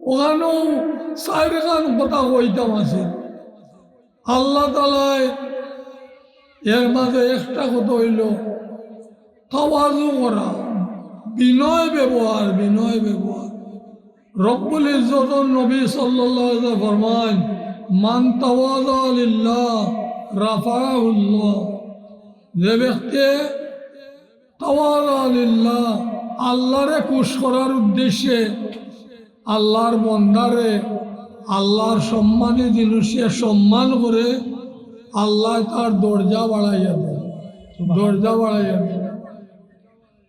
ওখানেও চার গান কথা কইতাম আছে। আল্লাহ তালায় এর মাঝে একটা কথা হইল, তাওয়াজু করা, বিনয় ব্যবহার বিনয় ব্যবহার। রব্বুল ইজ্জতর নবী আলাইহি ফরমান মান তাওয়াজা লিল্লাহ, রাফাহুল্লাহ। যে ব্যক্তি তাওয়াজা লিল্লাহ, আল্লাহরে খুশ করার উদ্দেশ্যে আল্লাহর বন্দারে আল্লাহর সম্মানী জিনিসে সম্মান করে, আল্লাহ তার দরজা বাড়াইয়া দেয়। দরজা বাড়াইয়া দেয়।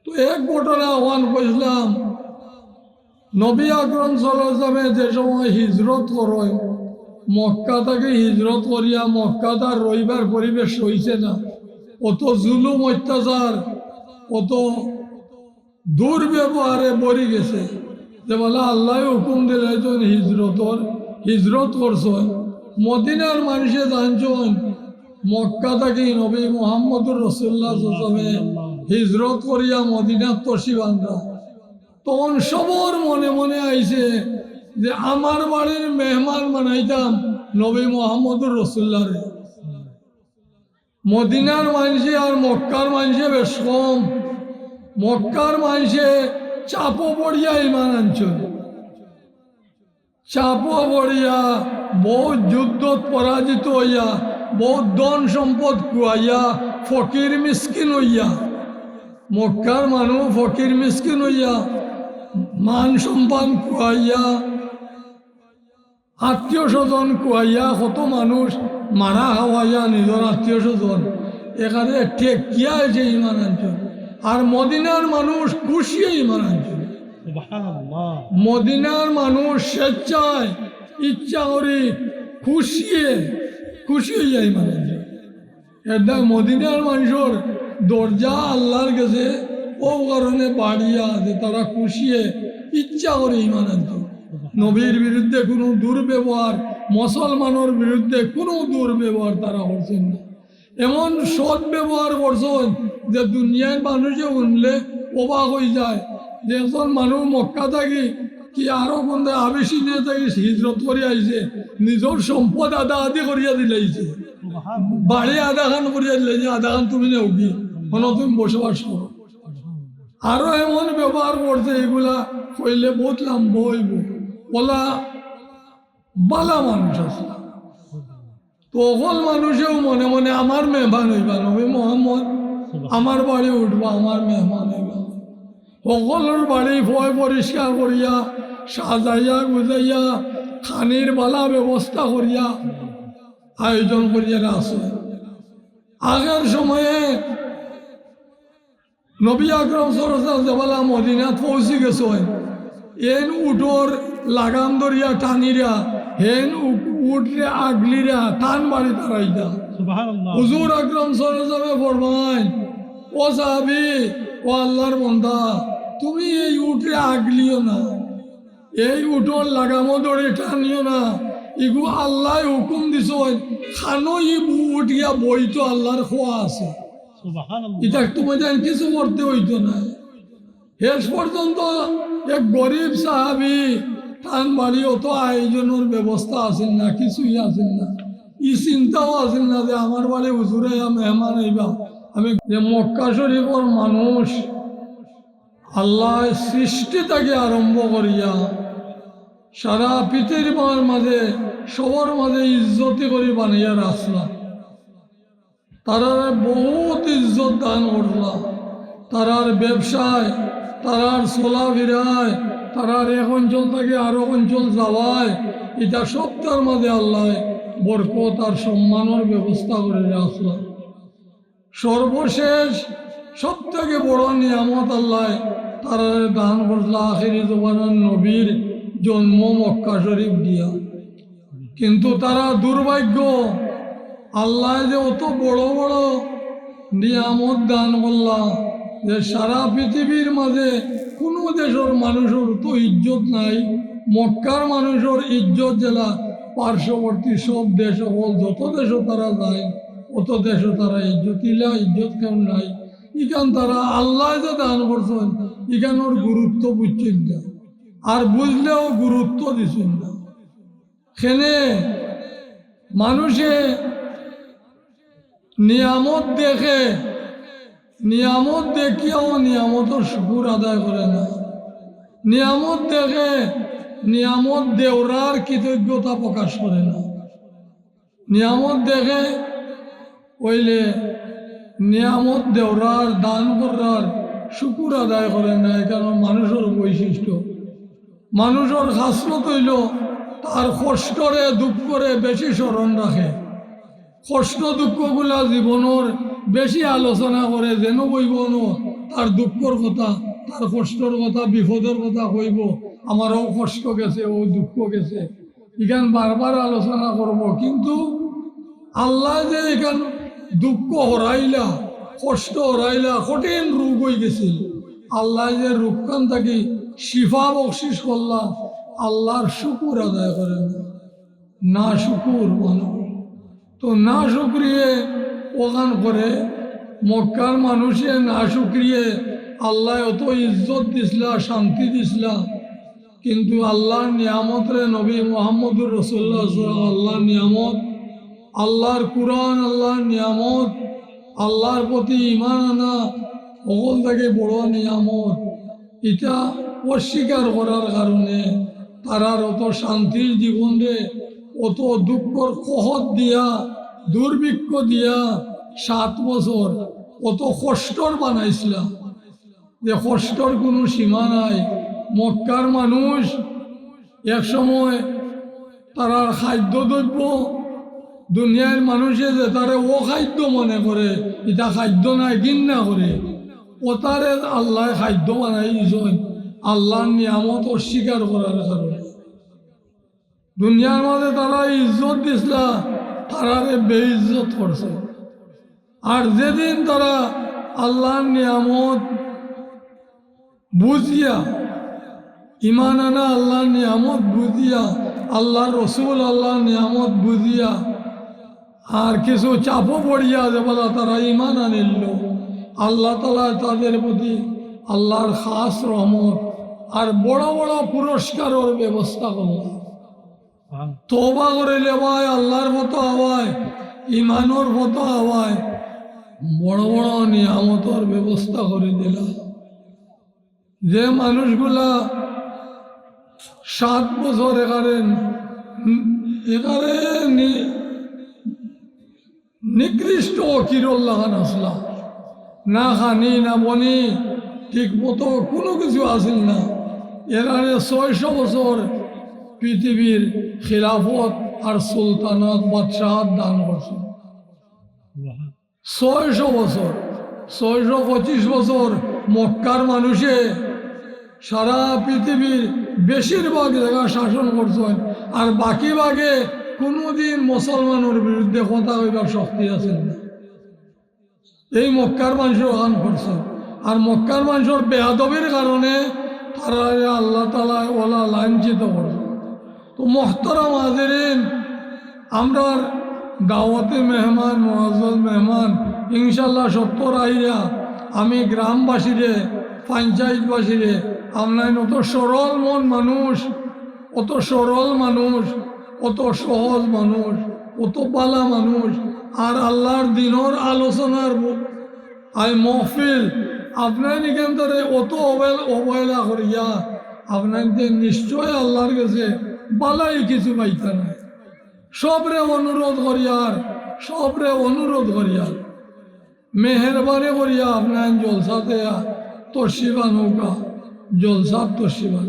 তো এক ঘটনা আহ্বান কইসলাম নবী আকরম সালামে যে সময় হিজরত করয় মক্কা থেকে হিজরত করিয়া মক্কা তার রইবার পরিবেশ হইছে না। অত জুলুম, অত্যাচার অত দুর্ব্যবহারে বরি গেছে। যে বলে, আল্লাহ হুকুম দিলে একজন হিজরতর হিজরত করছ। মদিনার মানুষে জানছেন মক্কা থেকে নবী মোহাম্মদুর রসুল্লাহ সাল্লামে হিজরত করিয়া মদিনার তসি বান্ধা তখন সবর মনে মনে আইছে যে আমার বাড়ির মেহমান বানাইতাম নবী মোহাম্মদুর রসুল্লাহরে মদিনার মানুষে আর মক্কার মানুষে বেশ কম। মক্কার মানুষে চাপো পড়িয়া ইমান আনছিল চাপো পড়িয়া বহুত যুদ্ধত পরাজিত হইয়া, বহুত ধন সম্পদ কুয়াইয়া ফকির মিসকিন হইয়া। মক্কার মানুষ ফকির মিসকিন হইয়া, মান সম্মান কুয়াইয়া আত্মীয় স্বজন কুয়াইয়া কত মানুষ মারা হাওয়াইয়া নিজের আত্মীয় স্বজন। এখানে টেকিয়া যে ইমান আনছিল আর মদিনার মানুষ খুশিয়ে ইমান আনছিল মদিনার মানুষ স্বেচ্ছায় ইচ্ছা করে খুশিয়ে খুশি হইয়া ইমান আনছিল এটা মদিনার মানুষের দরজা আল্লাহর কাছে ও কারণে বাড়িয়া যে তারা খুশিয়ে ইচ্ছা করে ইমান আনছিল নবীর বিরুদ্ধে কোনো দুর্ব্যবহার মুসলমানের বিরুদ্ধে কোনো দুর্ব্যবহার তারা করছেন না। এমন সৎ ব্যবহার করছেন যে দুনিয়ার মানুষে উনলে অবাক হয়ে যায়। যে একজন মানুষ মক্কা থাকি, কি আরও কোনটা আবেশি নিয়ে থাকি, হিজরত করে আইছে নিজের সম্পদ আদা আদি করিয়া দিলাইছে বাড়ি আধা খান করিয়া দিলে যে আধা খান তুমি নেও কি কোনো তুমি বসবাস করো আরও এমন ব্যবহার করছে এগুলা কইলে বহুত লাম্ব হইব। ওলা বালা মানুষ আসলা তো অকল মানুষেও মনে মনে আমার মেহমান হইবা নবী মোহাম্মদ। আমার বাড়ি উঠবা আমার মেহমান হইবা। সকলের বাড়ি ভয় পরিষ্কার করিয়া সাজাইয়া গুজাইয়া খানির বালা ব্যবস্থা করিয়া আয়োজন করিয়া আসে আগের সময়ে নবী আকরম সরসা জবালা মদিনাত পৌঁছে গেছে। এন উটোর লাগাম ধরিয়া টানিরা হেন উঠরে আগলিরা টান বাড়ি তারাইতা সুবহানাল্লাহ। হুজুর আকরম সরসামে ফরমাই ও সাহাবি ও আল্লাহর বন্দা তুমি এই উঠরে আগলিও না। এই উঠোর লাগামো ধরে টানিও না। ইগু আল্লাহ হুকুম দিছ খানো ই উঠিয়া বই তো আল্লাহর খোয়া আছে। এটা তোমার যেন কিছু করতে হইতো না। শেষ পর্যন্ত এক গরিব সাহাবি টান বাড়ি অত আয়োজনের ব্যবস্থা আছিল না, কিছুই আছিল না। ই চিন্তাও আছিল না যে আমার বাড়ি হুজুরে মেহমান আইবা। আমি যে মক্কা শরীফর মানুষ, আল্লাহ সৃষ্টি থেকে আরম্ভ করিয়া সারা পৃথিবীর মাঝে, সবার মাঝে ইজ্জতি করে বানাইয়া রাখলা। তারার বহুত ইজ্জত দান করলা। তারার ব্যবসায় তারার চলাফেরায় তারার এক অঞ্চল থেকে আরও অঞ্চল যাওয়ায়, এটা সবটার মাঝে আল্লাহ বরকত আর সম্মানের ব্যবস্থা করে রাখলাম সর্বশেষ সব থেকে বড় নিয়ামত আল্লাহ তারা দান করলা আখেরি জবানের নবীর জন্ম মক্কা শরীফ দিয়া। কিন্তু তারা দুর্ভাগ্য, আল্লাহ যে অত বড় বড় নিয়ামত দান করলা যে সারা পৃথিবীর মাঝে কোনো দেশের মানুষের তো ইজ্জত নাই। মক্কার মানুষের ইজ্জত জেলা পার্শ্ববর্তী সব দেশ হল যত দেশও তারা যায়, অত দেশও তারা ইজ্জত ইলা, ইজ্জত কেউ নাই। ইখান তারা আল্লাহ যে দান করছেন ইখানোর গুরুত্ব বুঝছেন না। আর বুঝলেও গুরুত্ব দিছেন না। সেনে মানুষে নিয়ামত দেখে নিয়ামত দেখিয়াও নিয়ামতের শুকুর আদায় করে না। নিয়ামত দেখে নিয়ামত দেওরার কৃতজ্ঞতা প্রকাশ করে না। নিয়ামত দেখে ওইলে নিয়ামত দেওরার, দান করার শুকুর আদায় করে না কারণ মানুষের বৈশিষ্ট্য। মানুষের খাসলত হইল তার কষ্টরে দুঃখ করে বেশি স্মরণ রাখে। কষ্ট দুঃখগুলা জীবনের বেশি আলোচনা করে যেন কইব ন, তার দুঃখর কথা, তার কষ্টর কথা, বিপদের কথা কইব। আমারও কষ্ট গেছে, ও দুঃখ গেছে। এখান বারবার আলোচনা করব, কিন্তু আল্লাহ যে এখান দুঃখ হরাইলা, কষ্ট হরাইলা, কঠিন রোগ হয়ে গেছিল আল্লাহ যে রূপকান থাকি শিফা বকশিস করলাম আল্লাহর শুকুর আদায় করে না শুকুর মানুষ তো না শুক্রিয়ে ওখান করে, মক্কার মানুষে না শুক্রিয়ে আল্লাহ অত ইজ্জত দিসলা, শান্তি দিসলা। কিন্তু আল্লাহর নিয়ামত রে নবী মোহাম্মদুর রসুল্লাহ আল্লাহর নিয়ামত, আল্লাহর কুরআন, আল্লাহর নিয়ামত, আল্লাহর প্রতি ইমান আনা সকল থেকে বড় নিয়ামত। এটা অস্বীকার করার কারণে তারার অত শান্তির জীবনে অত দুঃখর কহত দিয়া দুর্ভিক্ষ দিয়া সাত বছর কত কষ্টর বানাইছিলাম। যে কষ্টর কোনো সীমা নাই। মক্কার মানুষ এক সময় তারার খাদ্য দ্রব্য দুনিয়ার মানুষে যে তারে ও খাদ্য মনে করে এটা খাদ্য নাই ঘিন্না করে। ও তারে আল্লাহ খাদ্য বানাই দিছেন আল্লাহর নিয়ামত অস্বীকার করার কারণে। দুনিয়ার মাঝে তারা ইজ্জত দিছিল। তারারে বেইজ্জত করছে। আর যেদিন তারা আল্লাহর নিয়ামত বুঝিয়া ইমান আনা আল্লাহর নিয়ামত বুঝিয়া, আল্লাহর রসুল আল্লাহর নিয়ামত বুঝিয়া, আর কিছু চাপও পড়িয়া যে বলা তারা ইমান আনিল। আল্লাহ তালা তাদের প্রতি আল্লাহর খাস রহমত আর বড় বড় পুরস্কারের ব্যবস্থা করলাম তোবা করে লেবায় আল্লাহর মতো হওয়ায় ইমানোর মতো হওয়ায়, বড় বড় নিয়ামতর ব্যবস্থা করে দিলাম। যে মানুষগুলা সাত বছর এখানে এখানে নিকৃষ্ট কিরল লাগান আসলা। না খানি, না বনি, ঠিক মতো কোনো কিছু আসিল না। এখানে ছয়শো বছর পৃথিবীর খিলাফত আর সুলতানত বাদশাহাত দান করছে ছয়শো বছর, ছয়শো পঁচিশ বছর মক্কার মানুষে সারা পৃথিবীর বেশিরভাগ জায়গা শাসন করছেন, আর বাকি ভাগে কোনোদিন মুসলমানের বিরুদ্ধে কথা হইবার শক্তি আছেন না। এই মক্কার মানুষের ওখান করছেন, আর মক্কার মানুষের বেহাদবির কারণে তারা আল্লাহ তালা ওলা লাঞ্ছিত করছে তো মোহতরম হাজিরিন, আমরা দাওয়াতে মেহমান মহাজল মেহমান ইনশাল্লাহ সত্তর আইয়া আমি গ্রামবাসীরে, পঞ্চায়েতবাসীরে আপনার অত সরল মন মানুষ, অত সরল মানুষ, অত সহজ মানুষ, অত বালা মানুষ, আর আল্লাহর দিনর আলোচনার আই মহফিল, আপনার এখান থেকে অত অবহেলা করিয়া, আপনার নিশ্চয় আল্লাহর কাছে বালাই কিছু পাইতে না সবরে অনুরোধ করিয়ার সবরে অনুরোধ করিয়ার মেহরবানি করিয়া আপনার জলসাতে তসিবা নৌকা জলসাত তসিবা